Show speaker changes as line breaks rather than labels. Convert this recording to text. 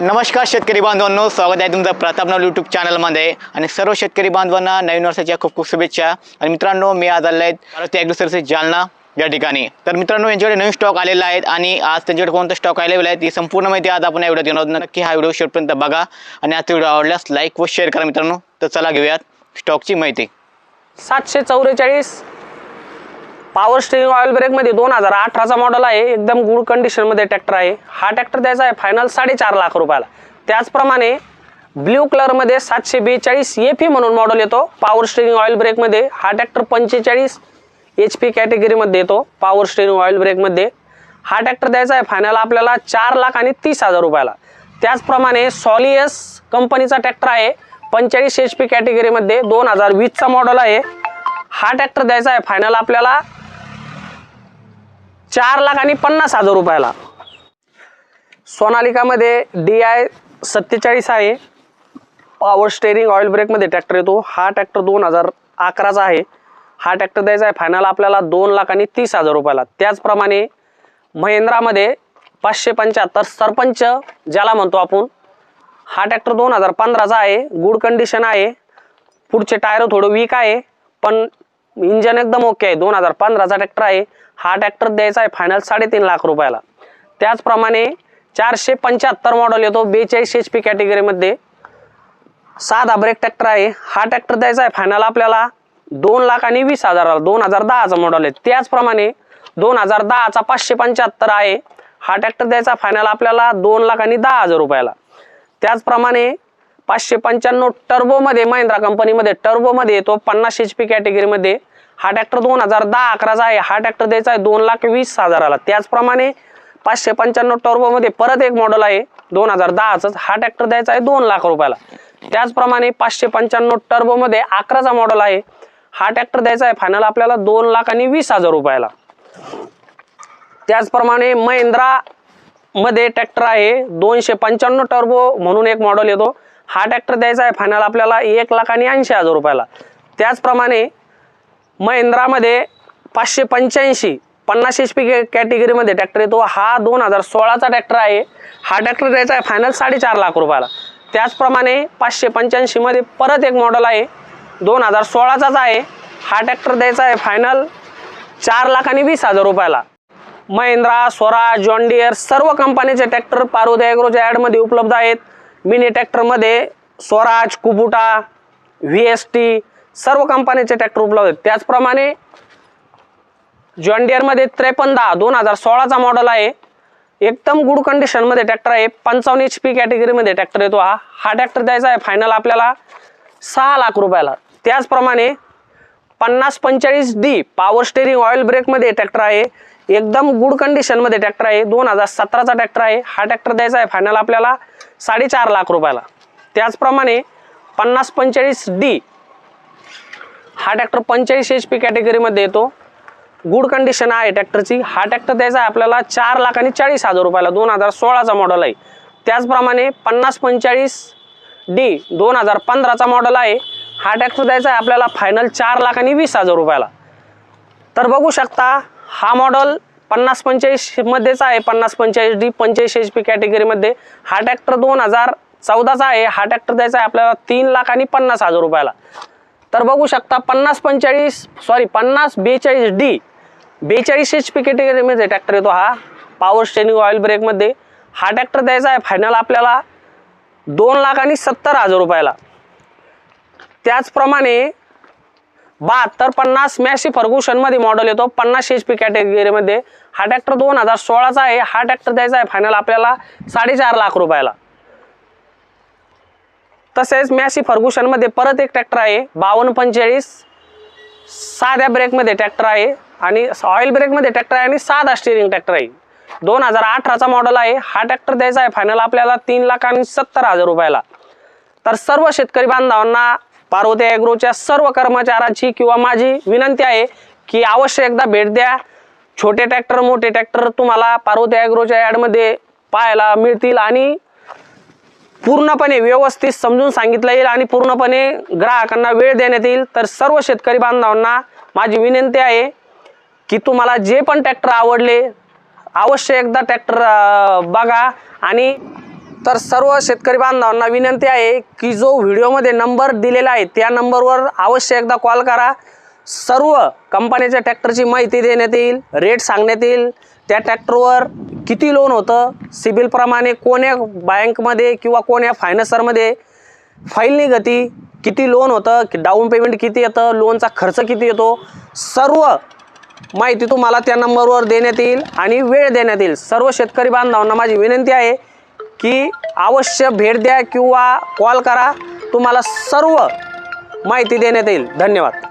नमस्कार शेतकरी बांधवांनो स्वागत आहे तुमचं प्रताप नाव यूट्यूब चॅनलमध्ये आणि सर्व शेतकरी बांधवांना नवीन वर्षाच्या खूप खूप शुभेच्छा. आणि मित्रांनो मी आज आलेलो आहे ते जालना या ठिकाणी. तर मित्रांनो यांच्याकडे नवीन स्टॉक आलेला आहेत आणि आज त्यांच्याकडे कोणता स्टॉक अवेलेबल आहे ती संपूर्ण माहिती आज आपण या व्हिडिओत घेणार आहोत नक्की हा व्हिडिओ शेवटपर्यंत बघा. आणि आजचा व्हिडिओ आवडल्यास लाईक व शेअर करा मित्रांनो. तर चला घेऊयात स्टॉकची माहिती.
सातशे चौवेचाळीस पॉवर स्टेरिंग ऑइल ब्रेकमध्ये दोन हजार अठराचा मॉडेल आहे. एकदम गुड कंडिशनमध्ये ट्रॅक्टर आहे. हा ट्रॅक्टर द्यायचा आहे फायनल साडेचार लाख रुपयाला. त्याचप्रमाणे ब्ल्यू कलरमध्ये सातशे बेचाळीस एफ म्हणून मॉडेल येतो. पॉवर स्टेरिंग ऑइल ब्रेकमध्ये हा ट्रॅक्टर पंचेचाळीस एच पी कॅटेगरीमध्ये येतो. पॉवर स्टेरिंग ऑइल ब्रेकमध्ये हा ट्रॅक्टर द्यायचा आहे फायनल आपल्याला चार लाख आणि तीस हजार रुपयाला. त्याचप्रमाणे सॉलियस कंपनीचा ट्रॅक्टर आहे. पंचेचाळीस एच पी कॅटेगरीमध्ये दोन हजार वीसचा मॉडेल आहे. हा ट्रॅक्टर द्यायचा आहे फायनल आपल्याला चार लाख आणि पन्नास हजार रुपयाला. सोनालिकामध्ये डी आय सत्तेचाळीस आहे. पॉवर स्टेरिंग ऑइल ब्रेकमध्ये ट्रॅक्टर येतो. हा ट्रॅक्टर दोन हजार अकराचा आहे. हा ट्रॅक्टर द्यायचा आहे. फायनल आपल्याला दोन लाख आणि तीस हजार रुपयाला. त्याचप्रमाणे महिंद्रामध्ये पाचशे पंच्याहत्तर सरपंच ज्याला म्हणतो आपण हा ट्रॅक्टर दोन हजार पंधराचा आहे. गुड कंडिशन आहे. पुढचे टायर थोडं वीक आहे. पण इंजन एकदम ओके आहे. दोन हजार पंधराचा ट्रॅक्टर आहे. हा ट्रॅक्टर द्यायचा आहे फायनल साडेतीन लाख रुपयाला. त्याचप्रमाणे चारशे पंच्याहत्तर मॉडेल येतो बेचाळीस एच पी कॅटेगरीमध्ये साधा ब्रेक ट्रॅक्टर आहे. हा ट्रॅक्टर द्यायचा आहे फायनल आपल्याला दोन लाख आणि वीस हजाराला. दोन हजार दहाचा मॉडेल आहे. त्याचप्रमाणे दोन हजार दहाचा पाचशे पंच्याहत्तर आहे. हा ट्रॅक्टर द्यायचा फायनल आपल्याला दोन लाख आणि दहा हजार रुपयाला. त्याचप्रमाणे पाचशे पंच्याण्णव टर्बोमध्ये महिंद्रा कंपनीमध्ये टर्बोमध्ये येतो पन्नास एच पी कॅटेगरीमध्ये हा ट्रॅक्टर दोन हजार दहा अकराचा आहे. हा ट्रॅक्टर द्यायचा आहे दोन लाख वीस हजाराला. त्याचप्रमाणे पाचशे पंच्याण्णव टर्बोमध्ये परत एक मॉडेल आहे. दोन हजार दहाचाच. हा ट्रॅक्टर द्यायचा आहे दोन लाख रुपयाला. त्याचप्रमाणे पाचशे पंच्याण्णव टर्बोमध्ये अकराचा मॉडेल आहे. हा ट्रॅक्टर द्यायचा आहे फायनल आपल्याला दोन लाख आणि वीस हजार रुपयाला. त्याचप्रमाणे महिंद्रा मध्ये ट्रॅक्टर आहे. दोनशे पंच्याण्णव टर्बो म्हणून एक मॉडेल येतो. हा ट्रॅक्टर द्यायचा आहे फायनल आपल्याला एक लाख आणि ऐंशी हजार रुपयाला. त्याचप्रमाणे महिंद्रामध्ये पाचशे पंच्याऐंशी पन्नास एच पी कॅटेगरीमध्ये ट्रॅक्टर येतो. हा दोन हजार सोळाचा ट्रॅक्टर आहे. हा ट्रॅक्टर द्यायचा आहे फायनल साडेचार लाख रुपयाला. त्याचप्रमाणे पाचशे पंच्याऐंशीमध्ये परत एक मॉडेल आहे. दोन हजार सोळाचाच आहे. हा ट्रॅक्टर द्यायचा आहे फायनल चार लाख आणि वीस हजार रुपयाला. महिंद्रा स्वराज जॉन्डियर सर्व कंपनीचे ट्रॅक्टर पार्वती ॲग्रोच्या ॲडमध्ये उपलब्ध आहेत. Mini ट्रॅक्टरमध्ये Swaraj Kubota V S T सर्व कंपनीचे ट्रॅक्टर उपलब्ध आहेत त्याचप्रमाणे जॉनडियरमध्ये त्रेपन्न दहा दोन हजार सोळाचा मॉडेल आहे. एकदम गुड कंडिशनमध्ये ट्रॅक्टर आहे. पंचावन्न एच पी कॅटेगरीमध्ये ट्रॅक्टर येतो हा. हा ट्रॅक्टर द्यायचा आहे फायनल आपल्याला सहा लाख रुपयाला. त्याचप्रमाणे पन्नास पंचेचाळीस डी पॉवर स्टेरिंग ऑइल ब्रेकमध्ये ट्रॅक्टर आहे. एकदम गुड कंडिशनमध्ये ट्रॅक्टर आहे. दोन हजार सतराचा ट्रॅक्टर आहे. हा ट्रॅक्टर द्यायचा आहे फायनल आपल्याला साडेचार लाख रुपयाला. त्याचप्रमाणे पन्नास पंचेचाळीस डी हा ट्रॅक्टर पंचेचाळीस एच पी कॅटेगरीमध्ये येतो. गुड कंडिशन आहे ट्रॅक्टरची. हा ट्रॅक्टर द्यायचा आहे आपल्याला चार लाख आणि चाळीस हजार रुपयाला. दोन हजार सोळाचा मॉडल आहे. त्याचप्रमाणे पन्नास पंचेचाळीस डी दोन हजार पंधराचा मॉडल आहे. हा ट्रॅक्टर द्यायचा आहे आपल्याला फायनल चार लाख आणि वीस हजार रुपयाला. तर बघू शकता हा मॉडल पन्नास पंचेचाळीसमध्येच आहे. पन्नास पंचेचाळीस डी पंचेचाळीस एच पी कॅटेगरीमध्ये हा ट्रॅक्टर दोन हजार चौदाचा आहे. हा ट्रॅक्टर द्यायचा आहे आपल्याला तीन लाख आणि पन्नास हजार रुपयाला. तर बघू शकता पन्नास पंचेचाळीस सॉरी पन्नास बेचाळीस डी बेचाळीस एच पी कॅटेगरीमध्ये ट्रॅक्टर येतो हा. पॉवर स्टेनिंग ऑइल ब्रेकमध्ये हा ट्रॅक्टर द्यायचा आहे फायनल आपल्याला दोन लाख आणि सत्तर हजार रुपयाला. त्याचप्रमाणे बहात्तर पन्नास मॅसी फर्ग्युशनमध्ये मॉडेल येतो. पन्नास एच पी कॅटेगरीमध्ये हा ट्रॅक्टर दोन हजार सोळाचा आहे. हा ट्रॅक्टर द्यायचा आहे फायनल आपल्याला साडेचार लाख रुपयाला. तसेच मॅसी फर्ग्युशनमध्ये परत एक ट्रॅक्टर आहे. बावन्न पंचेचाळीस. साध्या ब्रेकमध्ये ट्रॅक्टर आहे. आणि ऑइल ब्रेकमध्ये ट्रॅक्टर आहे आणि साधा स्टिअरिंग ट्रॅक्टर आहे. दोन हजार अठराचा मॉडेल आहे. हा ट्रॅक्टर द्यायचा आहे फायनल आपल्याला तीन लाख आणि सत्तर हजार रुपयाला. तर सर्व शेतकरी बांधवांना पार्वती ॲग्रोच्या सर्व कर्मचाऱ्यांची किंवा माझी विनंती आहे की अवश्य एकदा भेट द्या. छोटे ट्रॅक्टर मोठे ट्रॅक्टर तुम्हाला पार्वती ॲग्रोच्या ॲडमध्ये पाहायला मिळतील आणि पूर्णपणे व्यवस्थित समजून सांगितलं येईल आणि पूर्णपणे ग्राहकांना वेळ देण्यात येईल. तर सर्व शेतकरी बांधवांना माझी विनंती आहे की तुम्हाला जे पण ट्रॅक्टर आवडले अवश्य एकदा ट्रॅक्टर बघा. आणि तर सर्व शेतकरी बांधवांना विनंती आहे की जो व्हिडिओमध्ये नंबर दिलेला आहे त्या नंबरवर अवश्य एकदा कॉल करा. सर्व कंपनीच्या ट्रॅक्टरची माहिती देण्यात येईल रेट सांगण्यात येईल. त्या ट्रॅक्टरवर किती लोन होतं सिबिलप्रमाणे कोण्या बँकमध्ये किंवा कोण्या फायनान्सरमध्ये फाईल गती किती लोन होतं की डाऊन पेमेंट किती येतं लोनचा खर्च किती येतो सर्व माहिती तुम्हाला त्या नंबरवर देण्यात येईल आणि वेळ देण्यात येईल. सर्व शेतकरी बांधवांना माझी विनंती आहे की अवश्य भेट द्या किंवा कॉल करा. तुम्हाला सर्व माहिती देण्यात येईल. धन्यवाद.